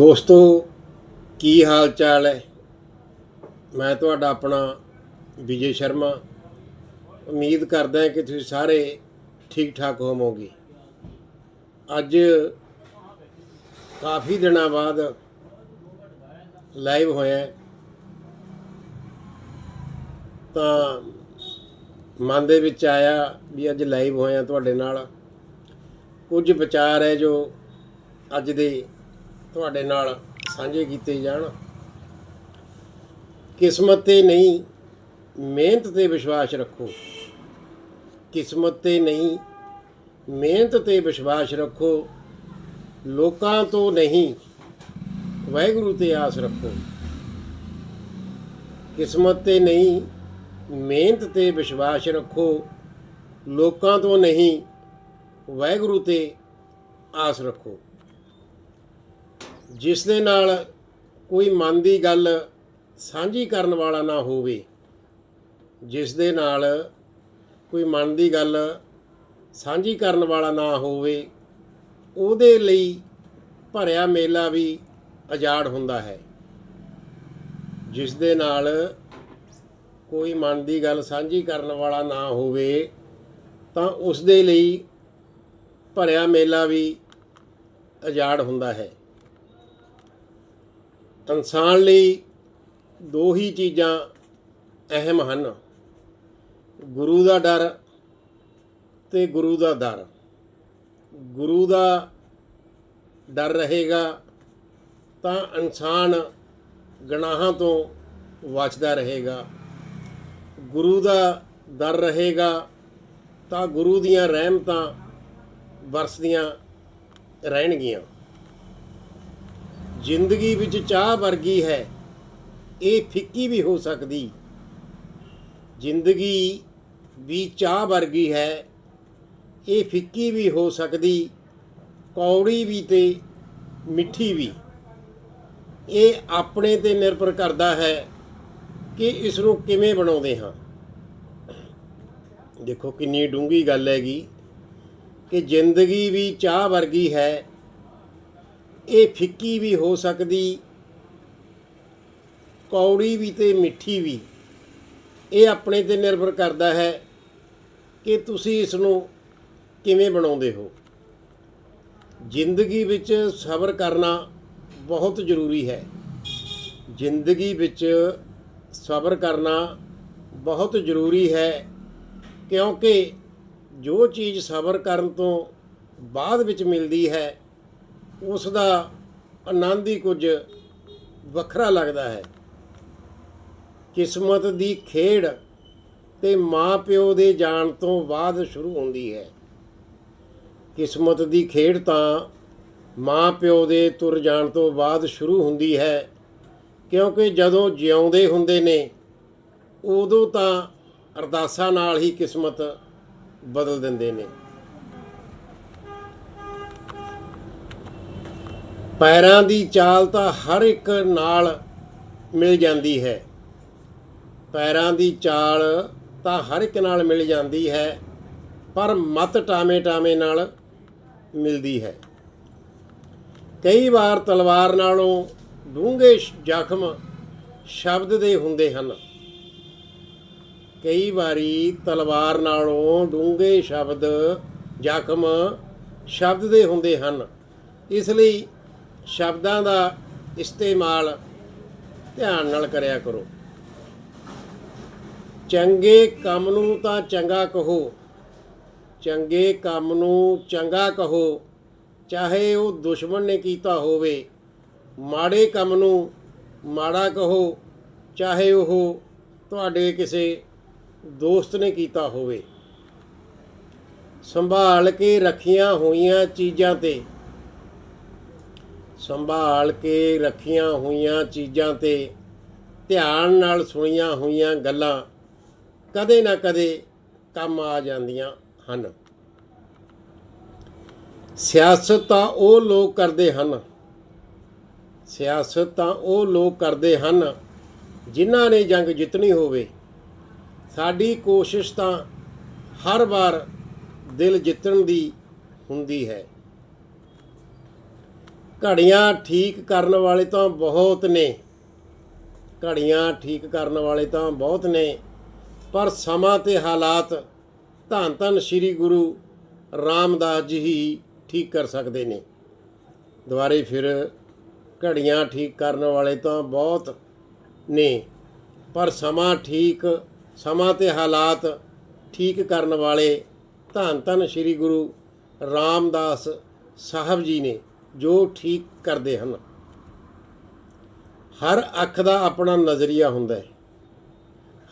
ਦੋਸਤੋ, ਕੀ ਹਾਲ ਚਾਲ ਹੈ? ਮੈਂ ਤੁਹਾਡਾ ਆਪਣਾ ਵਿਜੇ ਸ਼ਰਮਾ। ਉਮੀਦ ਕਰਦਾ ਕਿ ਤੁਸੀਂ ਸਾਰੇ ਠੀਕ ਠਾਕ ਹੋਵੋਗੇ। ਅੱਜ ਕਾਫੀ ਦਿਨਾਂ ਬਾਅਦ ਲਾਈਵ ਹੋਇਆ ਤਾਂ ਮਨ ਦੇ ਵਿੱਚ ਆਇਆ ਵੀ ਅੱਜ ਲਾਈਵ ਹੋਇਆ ਤੁਹਾਡੇ ਨਾਲ। ਕੁਝ ਵਿਚਾਰ ਹੈ ਜੋ ਅੱਜ ਦੇ ਤੁਹਾਡੇ ਨਾਲ ਸਾਂਝੇ ਕੀਤੇ ਜਾਣ। ਕਿਸਮਤ ਤੇ ਨਹੀਂ, ਮਿਹਨਤ ਤੇ ਵਿਸ਼ਵਾਸ ਰੱਖੋ। ਕਿਸਮਤ ਤੇ ਨਹੀਂ, ਮਿਹਨਤ ਤੇ ਵਿਸ਼ਵਾਸ ਰੱਖੋ। ਲੋਕਾਂ ਤੋਂ ਨਹੀਂ, ਵਾਹਿਗੁਰੂ ਤੇ ਆਸ ਰੱਖੋ। ਕਿਸਮਤ ਤੇ ਨਹੀਂ, ਮਿਹਨਤ ਤੇ ਵਿਸ਼ਵਾਸ ਰੱਖੋ। ਲੋਕਾਂ ਤੋਂ ਨਹੀਂ, ਵਾਹਿਗੁਰੂ ਤੇ ਆਸ ਰੱਖੋ। ਜਿਸ ਦੇ ਨਾਲ ਕੋਈ ਮਨ ਦੀ ਗੱਲ ਸਾਂਝੀ ਕਰਨ ਵਾਲਾ ਨਾ ਹੋਵੇ, ਜਿਸ ਦੇ ਨਾਲ ਕੋਈ ਮਨ ਦੀ ਗੱਲ ਸਾਂਝੀ ਕਰਨ ਵਾਲਾ ਨਾ ਹੋਵੇ, ਉਹਦੇ ਲਈ ਭਰਿਆ ਮੇਲਾ ਵੀ ਅਜਾੜ ਹੁੰਦਾ ਹੈ। ਜਿਸ ਦੇ ਨਾਲ ਕੋਈ ਮਨ ਦੀ ਗੱਲ ਸਾਂਝੀ ਕਰਨ ਵਾਲਾ ਨਾ ਹੋਵੇ, ਤਾਂ ਉਸ ਦੇ ਲਈ ਭਰਿਆ ਮੇਲਾ ਵੀ ਅਜਾੜ ਹੁੰਦਾ ਹੈ। ਇਨਸਾਨ ਲਈ ਦੋ ਹੀ ਚੀਜ਼ਾਂ ਅਹਿਮ ਹਨ। ਗੁਰੂ ਦਾ ਡਰ ਤੇ ਗੁਰੂ ਦਾ ਦਰ ਗੁਰੂ ਦਾ ਡਰ ਰਹੇਗਾ ਤਾਂ ਇਨਸਾਨ ਗਨਾਹਾਂ ਤੋਂ ਬਚਦਾ ਰਹੇਗਾ। ਗੁਰੂ ਦਾ ਦਰ ਰਹੇਗਾ ਤਾਂ ਗੁਰੂ ਦੀਆਂ ਰਹਿਮਤਾਂ ਵਰਸਦੀਆਂ ਰਹਿਣਗੀਆਂ। ਜ਼ਿੰਦਗੀ ਵਿੱਚ ਚਾਹ ਵਰਗੀ ਹੈ, ਇਹ ਫਿੱਕੀ ਵੀ ਹੋ ਸਕਦੀ। ਜ਼ਿੰਦਗੀ ਵੀ ਚਾਹ ਵਰਗੀ ਹੈ, ਇਹ ਫਿੱਕੀ ਵੀ ਹੋ ਸਕਦੀ, ਕੌੜੀ ਵੀ ਤੇ ਮਿੱਠੀ ਵੀ। ਇਹ ਆਪਣੇ ਤੇ ਨਿਰਭਰ ਕਰਦਾ ਹੈ ਕਿ ਇਸ ਨੂੰ ਕਿਵੇਂ ਬਣਾਉਂਦੇ ਹਾਂ। ਦੇਖੋ ਕਿੰਨੀ ਡੂੰਗੀ ਗੱਲ ਹੈਗੀ ਕਿ ਜ਼ਿੰਦਗੀ ਵੀ ਚਾਹ ਵਰਗੀ ਹੈ ਇਹ ਫਿੱਕੀ ਵੀ ਹੋ ਸਕਦੀ, ਕੌੜੀ ਵੀ ਤੇ ਮਿੱਠੀ ਵੀ। ਇਹ ਆਪਣੇ ਤੇ ਨਿਰਭਰ ਕਰਦਾ ਹੈ ਕਿ ਤੁਸੀਂ ਇਸ ਨੂੰ ਕਿਵੇਂ ਬਣਾਉਂਦੇ ਹੋ। ਜ਼ਿੰਦਗੀ ਵਿੱਚ ਸਬਰ ਕਰਨਾ ਬਹੁਤ ਜ਼ਰੂਰੀ ਹੈ। ਜ਼ਿੰਦਗੀ ਵਿੱਚ ਸਬਰ ਕਰਨਾ ਬਹੁਤ ਜ਼ਰੂਰੀ ਹੈ, ਕਿਉਂਕਿ ਜੋ ਚੀਜ਼ ਸਬਰ ਕਰਨ ਤੋਂ ਬਾਅਦ ਵਿੱਚ ਮਿਲਦੀ ਹੈ ਉਸ ਦਾ ਆਨੰਦ ਹੀ ਕੁਝ ਵੱਖਰਾ ਲੱਗਦਾ ਹੈ। ਕਿਸਮਤ ਦੀ ਖੇਡ ਤੇ ਮਾਂ ਪਿਓ ਦੇ ਜਾਣ ਤੋਂ ਬਾਅਦ ਸ਼ੁਰੂ ਹੁੰਦੀ ਹੈ। ਕਿਸਮਤ ਦੀ ਖੇਡ ਤਾਂ ਮਾਂ ਪਿਓ ਦੇ ਤੁਰ ਜਾਣ ਤੋਂ ਬਾਅਦ ਸ਼ੁਰੂ ਹੁੰਦੀ ਹੈ, ਕਿਉਂਕਿ ਜਦੋਂ ਜਿਉਂਦੇ ਹੁੰਦੇ ਨੇ, ਉਦੋਂ ਤਾਂ ਅਰਦਾਸਾਂ ਨਾਲ ਹੀ ਕਿਸਮਤ ਬਦਲ ਦਿੰਦੇ ਨੇ। ਪੈਰਾਂ ਦੀ ਚਾਲ ਤਾਂ ਹਰ ਇੱਕ ਨਾਲ ਮਿਲ ਜਾਂਦੀ ਹੈ। ਪੈਰਾਂ ਦੀ ਚਾਲ ਤਾਂ ਹਰ ਇੱਕ ਨਾਲ ਮਿਲ ਜਾਂਦੀ ਹੈ, ਪਰ ਮਤ ਟਾਵੇਂ ਟਾਵੇਂ ਨਾਲ ਮਿਲਦੀ ਹੈ। ਕਈ ਵਾਰ ਤਲਵਾਰ ਨਾਲੋਂ ਡੂੰਘੇ ਜ਼ਖਮ ਸ਼ਬਦ ਦੇ ਹੁੰਦੇ ਹਨ। ਕਈ ਵਾਰੀ ਤਲਵਾਰ ਨਾਲੋਂ ਡੂੰਘੇ ਸ਼ਬਦ ਜ਼ਖਮ ਸ਼ਬਦ ਦੇ ਹੁੰਦੇ ਹਨ। ਇਸ ਲਈ ਸ਼ਬਦਾਂ ਦਾ ਇਸਤੇਮਾਲ ਧਿਆਨ ਨਾਲ ਕਰਿਆ ਕਰੋ। ਚੰਗੇ ਕੰਮ ਨੂੰ ਤਾਂ ਚੰਗਾ ਕਹੋ, ਚੰਗੇ ਕੰਮ ਨੂੰ ਚੰਗਾ ਕਹੋ, ਚਾਹੇ ਉਹ ਦੁਸ਼ਮਣ ਨੇ ਕੀਤਾ ਹੋਵੇ। ਮਾੜੇ ਕੰਮ ਨੂੰ ਮਾੜਾ ਕਹੋ, ਚਾਹੇ ਉਹ ਤੁਹਾਡੇ ਕਿਸੇ ਦੋਸਤ ਨੇ ਕੀਤਾ ਹੋਵੇ। ਸੰਭਾਲ ਕੇ ਰੱਖੀਆਂ ਹੋਈਆਂ ਚੀਜ਼ਾਂ ਤੇ ਸੰਭਾਲ ਕੇ ਰੱਖੀਆਂ ਹੋਈਆਂ ਚੀਜ਼ਾਂ ਤੇ ਧਿਆਨ ਨਾਲ ਸੁਣੀਆਂ ਹੋਈਆਂ ਗੱਲਾਂ ਕਦੇ ਨਾ ਕਦੇ ਕੰਮ ਆ ਜਾਂਦੀਆਂ ਹਨ। ਸਿਆਸਤ ਤਾਂ ਉਹ ਲੋਕ ਕਰਦੇ ਹਨ। ਸਿਆਸਤ ਤਾਂ ਉਹ ਲੋਕ ਕਰਦੇ ਹਨ ਜਿਨ੍ਹਾਂ ਨੇ ਜੰਗ ਜਿੱਤਣੀ ਹੋਵੇ। ਸਾਡੀ ਕੋਸ਼ਿਸ਼ ਤਾਂ ਹਰ ਵਾਰ ਦਿਲ ਜਿੱਤਣ ਦੀ ਹੁੰਦੀ ਹੈ। ਘੜੀਆਂ ਠੀਕ ਕਰਨ ਵਾਲੇ ਤਾਂ ਬਹੁਤ ਨੇ। ਘੜੀਆਂ ਠੀਕ ਕਰਨ ਵਾਲੇ ਤਾਂ ਬਹੁਤ ਨੇ। ਪਰ ਸਮਾਂ ਤੇ ਹਾਲਾਤ ਧੰਨ ਧੰਨ ਸ੍ਰੀ ਗੁਰੂ ਰਾਮਦਾਸ ਜੀ ਹੀ ਠੀਕ ਕਰ ਸਕਦੇ ਨੇ। ਦੁਬਾਰੇ ਫਿਰ ਘੜੀਆਂ ਠੀਕ ਕਰਨ ਵਾਲੇ ਤਾਂ ਬਹੁਤ ਨੇ। ਪਰ ਸਮਾਂ ਠੀਕ, ਸਮਾਂ ਤੇ ਹਾਲਾਤ ਠੀਕ ਕਰਨ ਵਾਲੇ ਧੰਨ ਧੰਨ ਸ੍ਰੀ ਗੁਰੂ ਰਾਮਦਾਸ ਸਾਹਿਬ ਜੀ ਨੇ। ਜੋ ਠੀਕ ਕਰਦੇ ਹਨ। ਹਰ ਅੱਖ ਦਾ ਆਪਣਾ ਨਜ਼ਰੀਆ ਹੁੰਦਾ ਹੈ।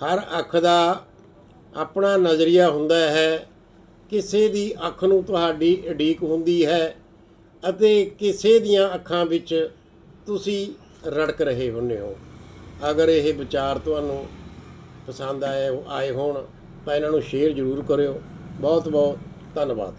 ਹਰ ਅੱਖ ਦਾ ਆਪਣਾ ਨਜ਼ਰੀਆ ਹੁੰਦਾ ਹੈ। ਕਿਸੇ ਦੀ ਅੱਖ ਨੂੰ ਤੁਹਾਡੀ ਉਡੀਕ ਹੁੰਦੀ ਹੈ ਅਤੇ ਕਿਸੇ ਦੀਆਂ ਅੱਖਾਂ ਵਿੱਚ ਤੁਸੀਂ ਰੜਕ ਰਹੇ ਹੁੰਦੇ ਹੋ। ਅਗਰ ਇਹ ਵਿਚਾਰ ਤੁਹਾਨੂੰ ਪਸੰਦ ਆਏ ਆਏ ਹੋਣ ਤਾਂ ਇਹਨਾਂ ਨੂੰ ਸ਼ੇਅਰ ਜ਼ਰੂਰ ਕਰਿਓ। ਬਹੁਤ ਬਹੁਤ ਧੰਨਵਾਦ।